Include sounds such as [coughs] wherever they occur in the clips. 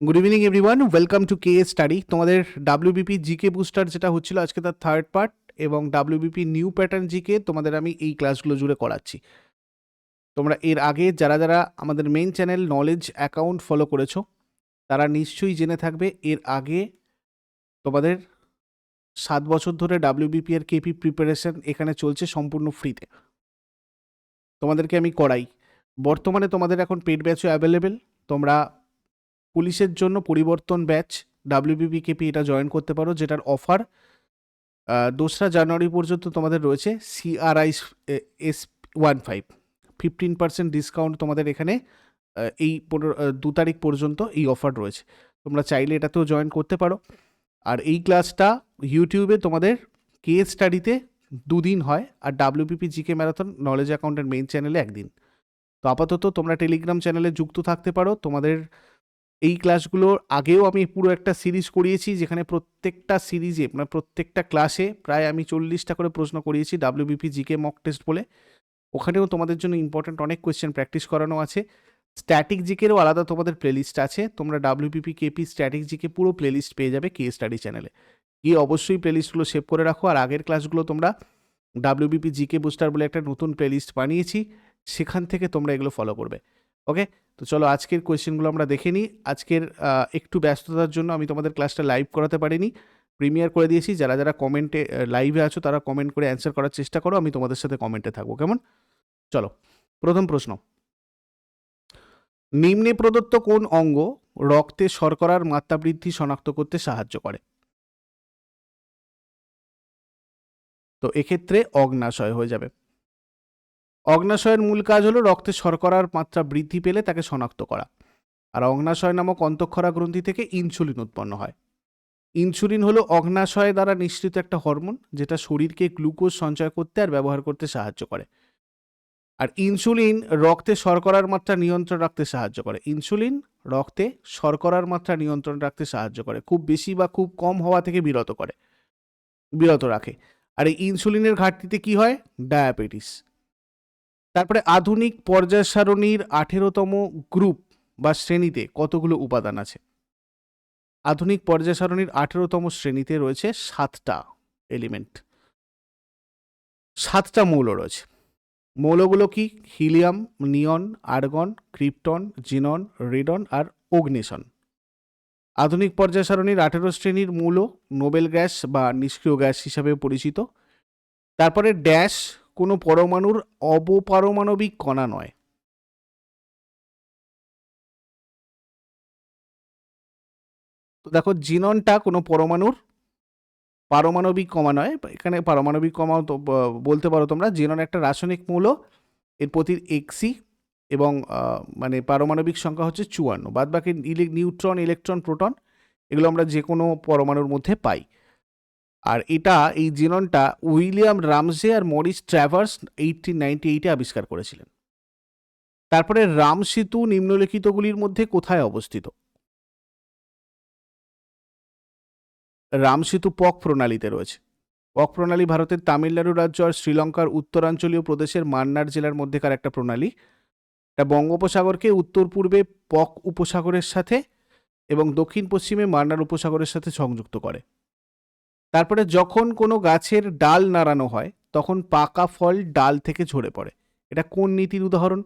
Good evening everyone welcome to K study তোমাদের WBP GK booster যেটা হচ্ছিল আজকে তার থার্ড পার্ট এবং ডাব্লিউবিপি নিউ প্যাটার্ন জিকে তোমাদের আমি এই ক্লাসগুলো জুড়ে করাচ্ছি। তোমরা এর আগে যারা যারা আমাদের main channel knowledge account follow করেছ, তারা নিশ্চয়ই জেনে থাকবে এর আগে তোমাদের সাত বছর ধরে ডাব্লিউবিপি এর কেপি প্রিপারেশন এখানে চলছে সম্পূর্ণ ফ্রিতে তোমাদেরকে আমি করাই। বর্তমানে তোমাদের এখন পেড ব্যাচও অ্যাভেলেবেল তোমরা পুলিশের জন্য পরিবর্তন ব্যাচ ডাব্লিউবিপি কেপি এটা জয়েন করতে পারো, যেটার অফার দোসরা জানুয়ারি পর্যন্ত তোমাদের রয়েছে CRI S one five fifteen percent discount তোমাদের এখানে এই পনেরো দু তারিখ পর্যন্ত এই অফার রয়েছে। তোমরা চাইলে এটাতেও জয়েন করতে পারো। আর এই ক্লাসটা ইউটিউবে তোমাদের কে স্টাডিতে দুদিন হয়, আর ডাব্লিউপিপি জিকে ম্যারাথন নলেজ অ্যাকাউন্টের মেইন চ্যানেলে একদিন। তো আপাতত তোমরা টেলিগ্রাম চ্যানেলে যুক্ত থাকতে পারো। তোমাদের এই ক্লাসগুলোর আগেও আমি পুরো একটা সিরিজ করিয়েছি, যেখানে প্রত্যেকটা সিরিজে মানে প্রত্যেকটা ক্লাসে প্রায় আমি চল্লিশটা করে প্রশ্ন করিয়েছি ডাব্লিউবিপি জিকে মক টেস্ট বলে। ওখানেও তোমাদের জন্য ইম্পর্ট্যান্ট অনেক কোয়েশ্চেন প্র্যাকটিস করানো আছে। স্ট্যাটিক জিকেরও আলাদা তোমাদের প্লেলিস্ট আছে। তোমরা ডাব্লিউবিপি কেপি স্ট্যাটিক জিকে পুরো প্লেলিস্ট পেয়ে যাবে কে স্টাডি চ্যানেলে গিয়ে অবশ্যই প্লেলিস্টগুলো সেভ করে রাখো। আর আগের ক্লাসগুলো তোমরা ডাব্লিউবিপি জিকে বুস্টার বলে একটা নতুন প্লেলিস্ট বানিয়েছি। সেখান থেকে তোমরা এগুলো ফলো করবে। ওকে তো চলো আজকের কোয়েশ্চেনগুলো আমরা দেখে নিই। আজকের একটু ব্যস্ততার জন্য আমি তোমাদের ক্লাসটা লাইভ করাতে পারিনি। প্রিমিয়ার করে দিয়েছি। যারা যারা কমেন্টে লাইভে আছো তারা কমেন্ট করে অ্যান্সার করার চেষ্টা করো। আমি তোমাদের সাথে কমেন্টে থাকব। কেমন? চলো, প্রথম প্রশ্ন। নিম্নে প্রদত্ত কোন অঙ্গ রক্তে শর্করার মাত্রা বৃদ্ধি শনাক্ত করতে সাহায্য করে? তো এক্ষেত্রে অগ্নাশয় হয়ে যাবে। অগ্নাশয়ের মূল কাজ হলো রক্তে শর্করার মাত্রা বৃদ্ধি পেলে তাকে শনাক্ত করা। আর অগ্নাশয় নামক অন্তঃক্ষরা গ্রন্থি থেকে ইনসুলিন উৎপন্ন হয়। ইনসুলিন হলো অগ্নাশয় দ্বারা নিঃসৃত একটা হরমোন যেটা শরীরকে গ্লুকোজ সঞ্চয় করতে আর ব্যবহার করতে সাহায্য করে। আর ইনসুলিন রক্তে শর্করার মাত্রা নিয়ন্ত্রণ রাখতে সাহায্য করে। ইনসুলিন রক্তে শর্করার মাত্রা নিয়ন্ত্রণ রাখতে সাহায্য করে। খুব বেশি বা খুব কম হওয়া থেকে বিরত করে, বিরত রাখে। আর এই ইনসুলিনের ঘাটতিতে কি হয়? ডায়াবেটিস। তারপরে আধুনিক পর্যায় সারণীর আঠেরোতম গ্রুপ বা শ্রেণীতে কতগুলো উপাদান আছে? আধুনিক পর্যায় সারণীর আঠেরোতম শ্রেণীতে রয়েছে সাতটা এলিমেন্ট সাতটা মৌল রয়েছে। মৌলগুলো কি? Helium, neon, argon, krypton, xenon, radon আর অগ্নিশন। আধুনিক পর্যায় সারণীর আঠেরো শ্রেণির মৌল নোবেল গ্যাস বা নিষ্ক্রিয় গ্যাস হিসাবে পরিচিত। তারপরে ড্যাশ কোনো পরমাণুর অবপারমাণবিক কণা নয়। তো দেখো, জিননটা কোনো পরমাণুর পারমাণবিক কমা নয়। এখানে পারমাণবিক কমাও তো বলতে পারো তোমরা, জিনন একটা রাসায়নিক মৌল, এর প্রতি এক্সি এবং মানে পারমাণবিক সংখ্যা হচ্ছে চুয়ান্ন। বাদ বাকি নিউট্রন, ইলেকট্রন, প্রোটন, এগুলো আমরা যে কোনো পরমাণুর মধ্যে পাই। আর এটা, এই জিননটা উইলিয়াম রামসে আর মরিস ট্র্যাভার্স এইটিন নাইনটি এইটে আবিষ্কার করেছিলেন। তারপরে রাম সেতু নিম্নলিখিতগুলির মধ্যে কোথায় অবস্থিত? রাম সেতু পক প্রণালীতে রয়েছে। পক প্রণালী ভারতের তামিলনাড়ু রাজ্য আর শ্রীলঙ্কার উত্তরাঞ্চলীয় প্রদেশের মান্নার জেলার মধ্যেকার একটা প্রণালী। এটা বঙ্গোপসাগরকে উত্তর পূর্বে পক উপসাগরের সাথে এবং দক্ষিণ পশ্চিমে মান্নার উপসাগরের সাথে সংযুক্ত করে। তারপরে যখন কোনো গাছের ডাল নাড়ানো হয়, তখন পাকা ফল ডাল থেকে ঝরে পড়ে। এটা কোন নীতির উদাহরণ?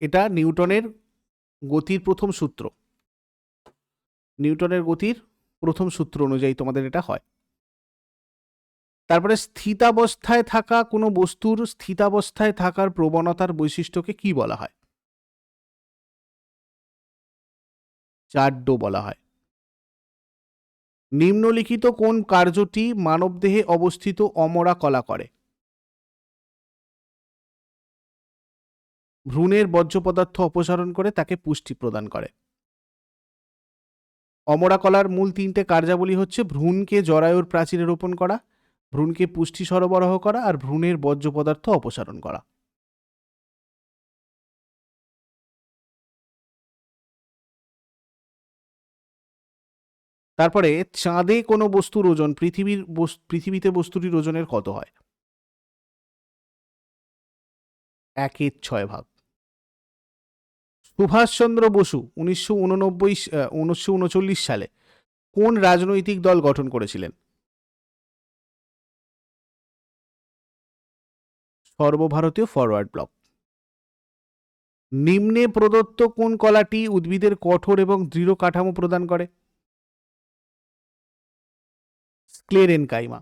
এটা নিউটনের গতির প্রথম সূত্র। নিউটনের গতির প্রথম সূত্র অনুযায়ী তোমাদের এটা হয়। তারপরে স্থিতাবস্থায় থাকা কোনো বস্তুর স্থিতাবস্থায় থাকার প্রবণতার বৈশিষ্ট্যকে কি বলা হয়? চাড্ডো বলা হয়। নিম্নলিখিত কোন কার্যটি মানবদেহে অবস্থিত অমরা কলা করে? ভ্রূণের বর্জ্য পদার্থ অপসারণ করে তাকে পুষ্টি প্রদান করে। অমরা কলার মূল তিনটে কার্যাবলী হচ্ছে ভ্রূণকে জরায়ুর প্রাচীরে রোপণ করা, ভ্রূণকে পুষ্টি সরবরাহ করা আর ভ্রূণের বর্জ্য পদার্থ অপসারণ করা। তারপরে চাঁদে কোনো বস্তুর ওজন, পৃথিবীর পৃথিবীতে বস্তুটির ওজনের কত হয়? একের ছয় ভাগ। সুভাষচন্দ্র বসু উনিশশো উননব্বই উনিশশো উনচল্লিশ সালে কোন রাজনৈতিক দল গঠন করেছিলেন? সর্বভারতীয় ফরওয়ার্ড ব্লক। নিম্নে প্রদত্ত কোন কলাটি উদ্ভিদের কঠোর এবং দৃঢ় কাঠামো প্রদান করে? স্ক্লেরেনকাইমা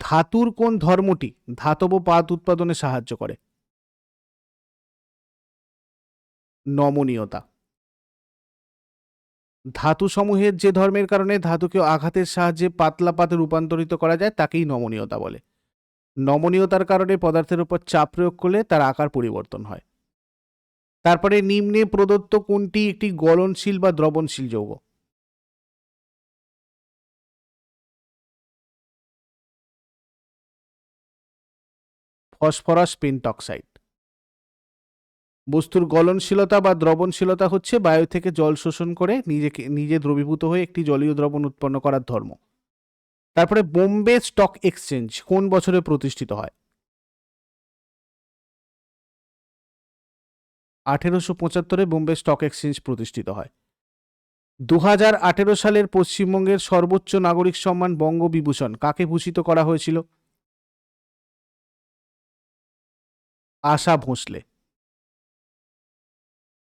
ধাতুর কোন ধর্মটি ধাতব পাত উৎপাদনে সাহায্য করে? নমনীয়তা। ধাতু সমূহের যে ধর্মের কারণে ধাতুকে আঘাতের সাহায্যে পাতলা পাতে রূপান্তরিত করা যায়, তাকেই নমনীয়তা বলে। নমনীয়তার কারণে পদার্থের উপর চাপ প্রয়োগ করলে তার আকার পরিবর্তন হয়। তারপরে নিম্নে প্রদত্ত কোনটি একটি গলনশীল বা দ্রবণশীল যৌগ? Phosphorus pentoxide. বস্তুর গলনশীলতা বা দ্রবণশীলতা হচ্ছে বায়ু থেকে জল শোষণ করে নিজেকে, নিজে দ্রবীভূত হয়ে একটি জলীয় দ্রবণ উৎপন্ন করার ধর্ম। তারপরে বোম্বে স্টক এক্সচেঞ্জ কোন বছরে প্রতিষ্ঠিত হয়? আঠেরোশো পঁচাত্তরে বোম্বে স্টক এক্সচেঞ্জ প্রতিষ্ঠিত হয়। দু সালের পশ্চিমবঙ্গের সর্বোচ্চ নাগরিক সম্মান বঙ্গবিভূষণ কাকে ভূষিত করা হয়েছিল? আশা ভোঁসলে।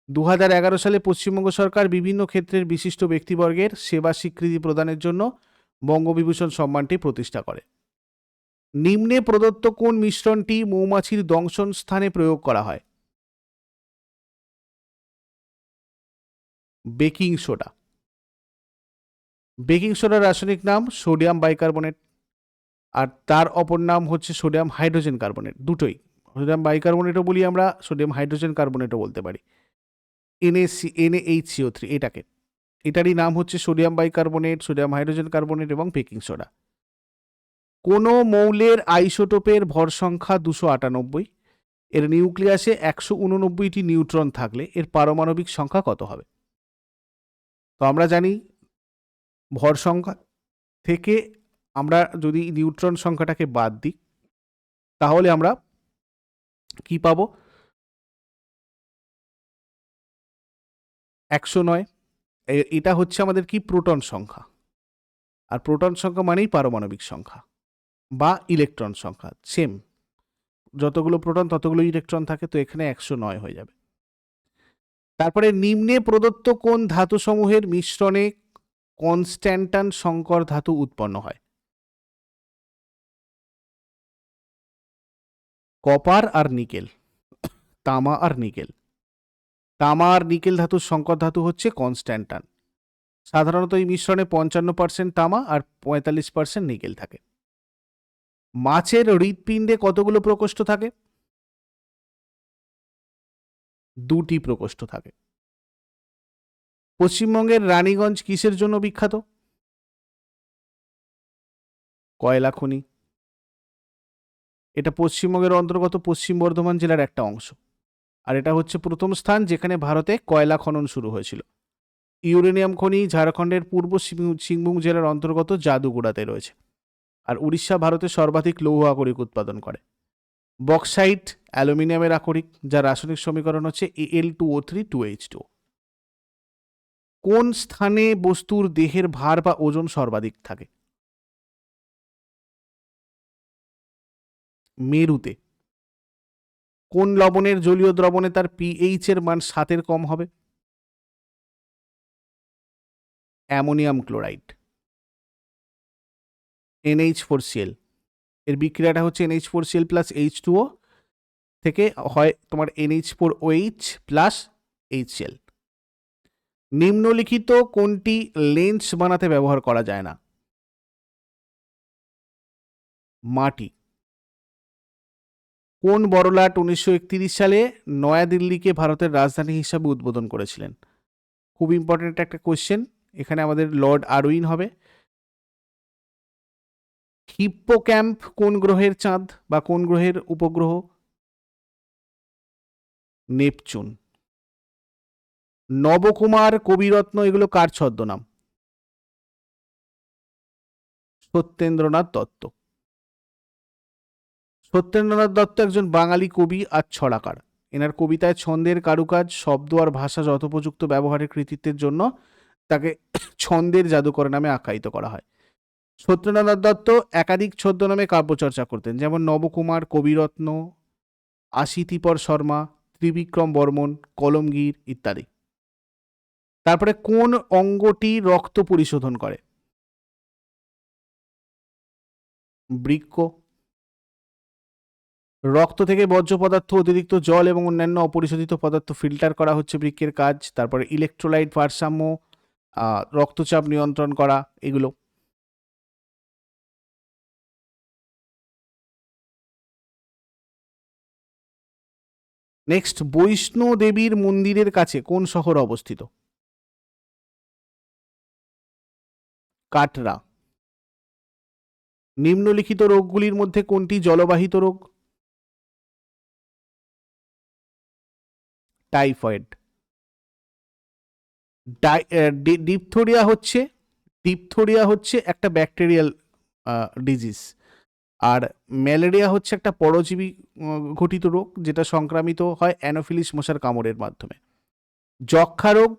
দু সালে পশ্চিমবঙ্গ সরকার বিভিন্ন ক্ষেত্রের বিশিষ্ট ব্যক্তিবর্গের সেবা স্বীকৃতি প্রদানের জন্য বঙ্গবিভূষণ সম্মানটি প্রতিষ্ঠা করে। নিম্নে প্রদত্ত কোন মিশ্রণটি মৌমাছির দংশন স্থানে প্রয়োগ করা হয়? Baking soda. বেকিং সোডার রাসায়নিক নাম সোডিয়াম বাইকার্বনেট, আর তার অপর নাম হচ্ছে সোডিয়াম হাইড্রোজেন কার্বনেট, দুটোই। সোডিয়াম বাইকার্বনেটও বলি আমরা সোডিয়াম হাইড্রোজেন কার্বনেটও বলতে পারি। এনএসি এনএইচসিও থ্রি এটাকে। এটারই নাম হচ্ছে sodium bicarbonate sodium hydrogen carbonate এবং বেকিং সোডা কোনো মৌলের আইসোটোপের ভর সংখ্যা দুশো আটানব্বই, এর নিউক্লিয়াসে একশো উননব্বইটি নিউট্রন থাকলে এর পারমাণবিক সংখ্যা কত হবে? তো আমরা জানি ভর সংখ্যা থেকে আমরা যদি নিউট্রন সংখ্যাটাকে বাদ দিই, তাহলে আমরা কি পাবো? একশো নয়। এটা হচ্ছে আমাদের কি? প্রোটন সংখ্যা। আর প্রোটন সংখ্যা মানেই পারমাণবিক সংখ্যা বা ইলেকট্রন সংখ্যা সেম যতগুলো প্রোটন, ততগুলো ইলেকট্রন থাকে, তো এখানে একশো নয় হয়ে যাবে। তারপরে নিম্নে প্রদত্ত কোন ধাতুসমূহের মিশ্রণে কনস্ট্যান্টান সংকর ধাতু উৎপন্ন হয়? কপার আর নিকেল, তামা আর নিকেল। তামা আর নিকেল ধাতুর সংকর ধাতু হচ্ছে কনস্ট্যান্টান। সাধারণত এই মিশ্রণে পঞ্চান্ন পার্সেন্ট তামা আর পঁয়তাল্লিশ পার্সেন্ট নিকেল থাকে। মাছের হৃৎপিণ্ডে কতগুলো প্রকোষ্ঠ থাকে? দুটি প্রকোষ্ঠ থাকে। পশ্চিমবঙ্গের রানীগঞ্জ কিসের জন্য বিখ্যাত? কয়লা খনি। এটা পশ্চিমবঙ্গের অন্তর্গত পশ্চিম বর্ধমান জেলার একটা অংশ। আর এটা হচ্ছে প্রথম স্থান যেখানে ভারতে কয়লা খনন শুরু হয়েছিল। ইউরেনিয়াম খনি ঝাড়খণ্ডের পূর্ব সিংভূম জেলার অন্তর্গত জাদুগুড়াতে রয়েছে। আর উড়িষ্যা ভারতে সর্বাধিক লৌহ আকরিক উৎপাদন করে। বক্সাইট অ্যালুমিনিয়ামের আকরিক, যার রাসায়নিক সমীকরণ হচ্ছে A L two O three two H two কোন স্থানে বস্তুর দেহের ভার বা ওজন সর্বাধিক থাকে? মেরুতে। কোন লবণের জলীয় দ্রবণে তার পিএইচ এর মান সাতের কম হবে? Ammonium chloride. NH four CL. এর বিক্রিয়াটা হচ্ছে NH four CL plus H two O থেকে হয় তোমার NH four OH plus HL নিম্নলিখিত কোনটি লেন্স বানাতে ব্যবহার করা যায় না? মাটি। কোন বড়লাট উনিশশো একত্রিশ সালে নয়াদিল্লিকে ভারতের রাজধানী হিসাবে উদ্বোধন করেছিলেন? খুব ইম্পর্টেন্ট একটা কোয়েশ্চেন এখানে আমাদের লর্ড আরউইন হবে। হিপ্পো ক্যাম্প কোন গ্রহের চাঁদ বা কোন গ্রহের উপগ্রহ? নেপচুন। নবকুমার, কবিরত্ন, এগুলো কার ছদ্মনাম? সত্যেন্দ্রনাথ দত্ত। সত্যেন্দ্রনাথ দত্ত একজন বাঙালি কবি আর ছড়াকার। এনার কবিতায় ছন্দের কারুকাজ, শব্দ আর ভাষা যথোপযুক্ত ব্যবহারের কৃতিত্বের জন্য তাকে [coughs] ছন্দের জাদুকর নামে আখ্যায়িত করা হয়। সত্যেন্দ্রনাথ দত্ত একাধিক ছদ্মনামে কাব্যচর্চা করতেন, যেমন নবকুমার, কবিরত্ন, আশিতিপর শর্মা, ত্রিবিক্রম বর্মন, কলমগীর ইত্যাদি। তারপরে কোন অঙ্গটি রক্ত পরিশোধন করে? বৃক্ক রক্ত থেকে বর্জ্য পদার্থ, অতিরিক্ত জল এবং অন্যান্য অপরিশোধিত পদার্থ ফিল্টার করা হচ্ছে বৃক্ষের কাজ, তারপরে ইলেকট্রোলাইট ভারসাম্য রক্তচাপ নিয়ন্ত্রণ করা, এগুলো। নেক্সট বৈষ্ণো দেবীর মন্দিরের কাছে কোন শহর অবস্থিত? কাটরা। নিম্নলিখিত রোগগুলির মধ্যে কোনটি জলবাহিত রোগ? টাইফয়েড। ডিপথোরিয়া হচ্ছে ডিপথোরিয়া হচ্ছে একটা ব্যাকটেরিয়াল ডিজিজ। আর ম্যালেরিয়া হচ্ছে একটা পরজীবী ঘটিত রোগ, যেটা সংক্রামিত হয় অ্যানোফিলিস মশার কামড়ের মাধ্যমে। যক্ষা রোগ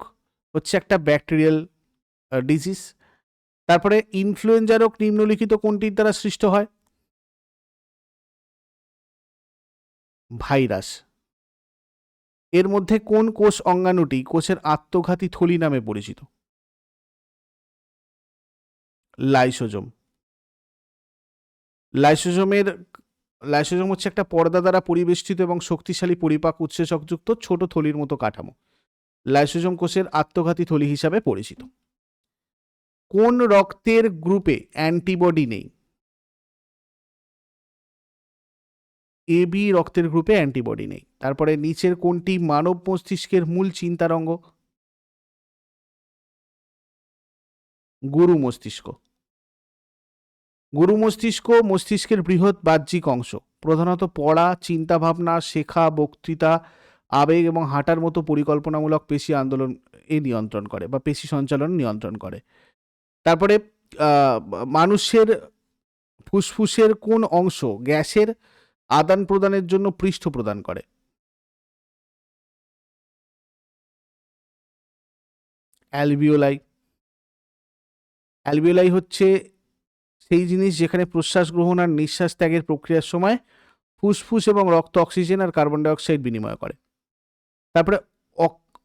হচ্ছে একটা ব্যাকটেরিয়াল ডিজিজ। তারপরে ইনফ্লুয়েঞ্জা রোগ নিম্নলিখিত কোনটির দ্বারা সৃষ্ট হয়? ভাইরাস। এর মধ্যে কোন কোষ অঙ্গাণুটি কোষের আত্মঘাতী থলি নামে পরিচিত? লাইসোজোম। লাইসোজোমের, লাইসোজোম হচ্ছে একটা পর্দা দ্বারা পরিবেষ্টিত এবং শক্তিশালী পরিপাক উৎসেচকযুক্ত ছোট থলির মতো কাঠামো। লাইসোজোম কোষের আত্মঘাতী থলি হিসাবে পরিচিত। কোন রক্তের গ্রুপে অ্যান্টিবডি নেই? এ বি রক্তের গ্রুপে অ্যান্টিবডি নেই। তারপরে নিচের কোনটি মানব মস্তিষ্কের মূল চিন্তার অঙ্গ গুরু মস্তিষ্ক। গুরু মস্তিষ্ক মস্তিষ্কের বৃহৎ বাহ্যিক অংশ। প্রধানত পড়া চিন্তা ভাবনা শেখা, বক্তৃতা, আবেগ এবং হাঁটার মতো পরিকল্পনামূলক পেশি আন্দোলন এ নিয়ন্ত্রণ করে বা পেশি সঞ্চালন নিয়ন্ত্রণ করে। তারপরে মানুষের ফুসফুসের কোন অংশ গ্যাসের আদান প্রদানের জন্য পৃষ্ঠ প্রদান করে। অ্যালভিওলাই। অ্যালভিওলাই হচ্ছে সেই জিনিস যেখানে প্রশ্বাস গ্রহণ আর নিঃশ্বাস ত্যাগের প্রক্রিয়ার সময় ফুসফুস এবং রক্ত অক্সিজেন আর কার্বন ডাইঅক্সাইড বিনিময় করে। তারপরে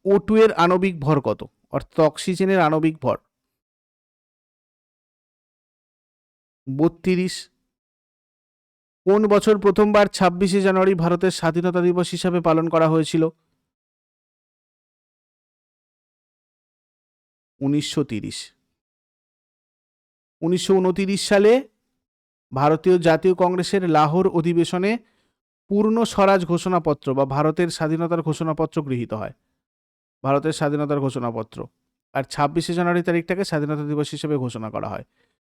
ও টু এর আণবিক ভর কত? অর্থাৎ অক্সিজেনের আণবিক ভর। বত্রিশ। কোন বছর প্রথমবার ছাব্বিশে জানুয়ারি ভারতের স্বাধীনতা দিবস হিসাবে পালন করা হয়েছিল? উনিশশো তিরিশ। উনিশশো সালে ভারতীয় জাতীয় কংগ্রেসের লাহোর অধিবেশনে পূর্ণ স্বরাজ ঘোষণাপত্র বা ভারতের স্বাধীনতার ঘোষণাপত্র গৃহীত হয়। ভারতের স্বাধীনতার ঘোষণাপত্র। আর ছাব্বিশে জানুয়ারি তারিখটাকে স্বাধীনতা দিবস হিসেবে ঘোষণা করা হয়।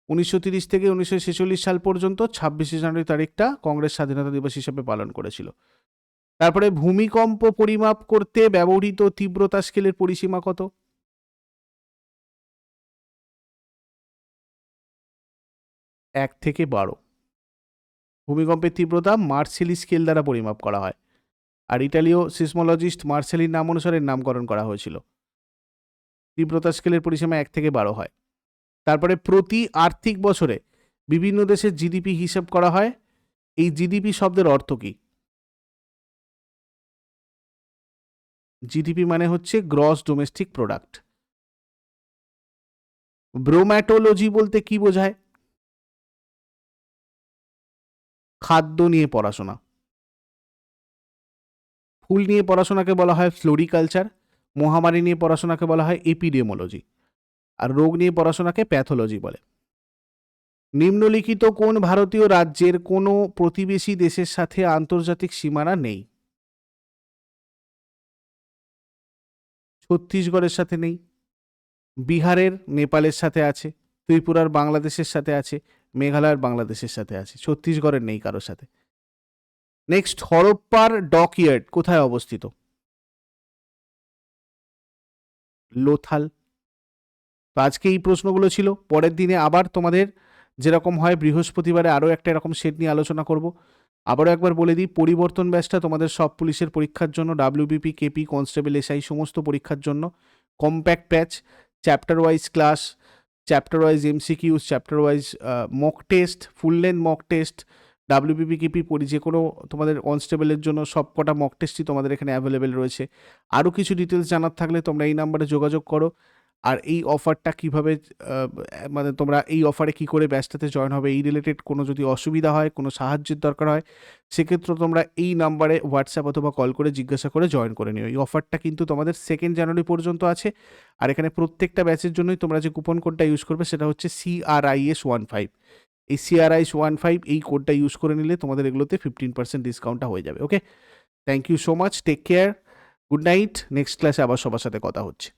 উনিশশো থেকে উনিশশো ছেচল্লিশ সাল পর্যন্ত ছাব্বিশে জানুয়ারি তারিখটা কংগ্রেস স্বাধীনতা দিবস হিসেবে পালন করেছিল। তারপরে ভূমিকম্প পরিমাপ করতে ব্যবহৃত তীব্রতা স্কেলের পরিসীমা কত? এক থেকে বারো। ভূমিকম্পের তীব্রতা মার্সেলি স্কেল দ্বারা পরিমাপ করা হয়। আর ইটালীয় সিসমোলজিস্ট মার্সেলির নাম অনুসারে নামকরণ করা হয়েছিল। তীব্রতা স্কেলের পরিসীমা এক থেকে বারো হয়। তারপরে প্রতি আর্থিক বছরে বিভিন্ন দেশের জিডিপি হিসাব করা হয়। এই জিডিপি শব্দের অর্থ কি? জিডিপি মানে হচ্ছে গ্রস ডোমেস্টিক প্রোডাক্ট। ব্রোম্যাটোলজি বলতে কি বোঝায়? খাদ্য নিয়ে পড়াশোনা। ফুল নিয়ে পড়াশোনাকে বলা হয় ফ্লোরিকালচার, মহামারী নিয়ে পড়াশোনাকে বলা হয় এপিডেমোলজি। আর রোগ নিয়ে পড়াশোনাকে প্যাথোলজি বলে। নিম্নলিখিত কোন ভারতীয় রাজ্যের কোনো প্রতিবেশী দেশের সাথে আন্তর্জাতিক সীমানা নেই? ছত্তিশগড়ের সাথে নেই, বিহারের নেপালের সাথে আছে, ত্রিপুরার বাংলাদেশের সাথে আছে, মেঘালয়ের বাংলাদেশের সাথে আছে, ছত্তিশগড়ের নেই কারোর সাথে। নেক্সট, হরপ্পার ডকইয়ার্ড কোথায় অবস্থিত? লোথাল। তো আজকে এই প্রশ্নগুলো ছিল, পরের দিনে আবার তোমাদের যেরকম হয় বৃহস্পতিবারে আরও একটা এরকম সেট নিয়ে আলোচনা করব। আবারও একবার বলে দিই, পরিবর্তন ব্যাচটা তোমাদের সব পুলিশের পরীক্ষার জন্য ডাব্লিউবিপি কেপি কনস্টেবল এসআই সমস্ত পরীক্ষার জন্য। Compact batch chapter wise class chapter wise MCQs chapter wise mock test full length mock test WBP KP পরি, যে কোনো তোমাদের কনস্টেবলের জন্য সব কটা মক টেস্টই তোমাদের এখানে অ্যাভেলেবেল রয়েছে। আরও কিছু ডিটেলস জানার থাকলে তোমরা এই নাম্বারে যোগাযোগ করো। আর এই অফারটা কীভাবে মানে তোমরা এই অফারে কি করে ব্যাচটাতে জয়েন হবে, এই রিলেটেড কোনো যদি অসুবিধা হয়, কোনো সাহায্যের দরকার হয়, সেক্ষেত্রে তোমরা এই নাম্বারে হোয়াটসঅ্যাপ অথবা কল করে জিজ্ঞাসা করে জয়েন করে নিও। এই অফারটা কিন্তু তোমাদের সেকেন্ড জানুয়ারি পর্যন্ত আছে। আর এখানে প্রত্যেকটা ব্যাচের জন্যই তোমরা যে কুপন কোডটা ইউজ করবে, সেটা হচ্ছে সিআরআইএস ওয়ান ফাইভ এই সিআরআইএস ওয়ান ফাইভ এই কোডটা ইউজ করে নিলে তোমাদের এগুলোতে ফিফটিন পার্সেন্ট ডিসকাউন্টটা হয়ে যাবে okay thank you so much take care good night next ক্লাসে আবার সবার সাথে কথা হচ্ছে।